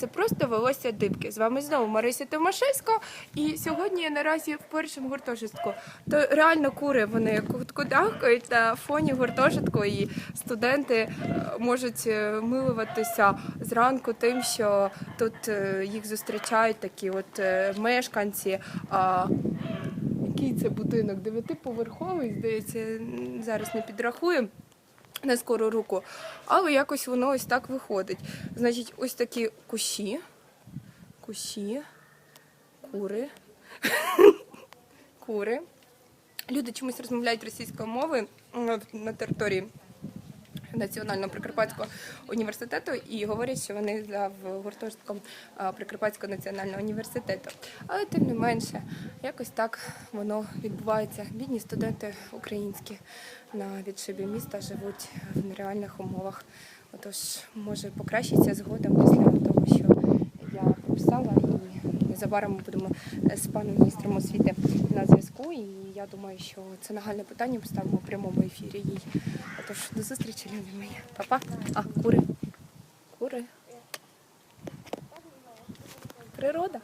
це просто волосся дибки. З вами знову Марися Томашевська. І сьогодні я наразі в першому гуртожитку. То реально кури вони кудахкають на фоні гуртожитку, і студенти е, можуть е, милуватися зранку тим, що тут е, їх зустрічають такі от мешканці. Який це будинок? Дев'ятиповерховий, здається, зараз не підрахую на скору руку. Але якось воно ось так виходить. Значить, ось такі кущі, кущі, кури, кури. Люди чомусь розмовляють російською мовою на території Національного Прикарпатського університету і говорять, що вони за гуртожитком Прикарпатського національного університету. Але тим не менше, якось так воно відбувається. Бідні студенти українські на відшибі міста живуть в нереальних умовах. Отож, може покращиться згодом після того, що незабаром ми будемо з паном міністром освіти на зв'язку. І я думаю, що це нагальне питання поставимо в прямому ефірі їй. Отож, до зустрічі, люди мої. Па-па. А, кури. Кури. Природа.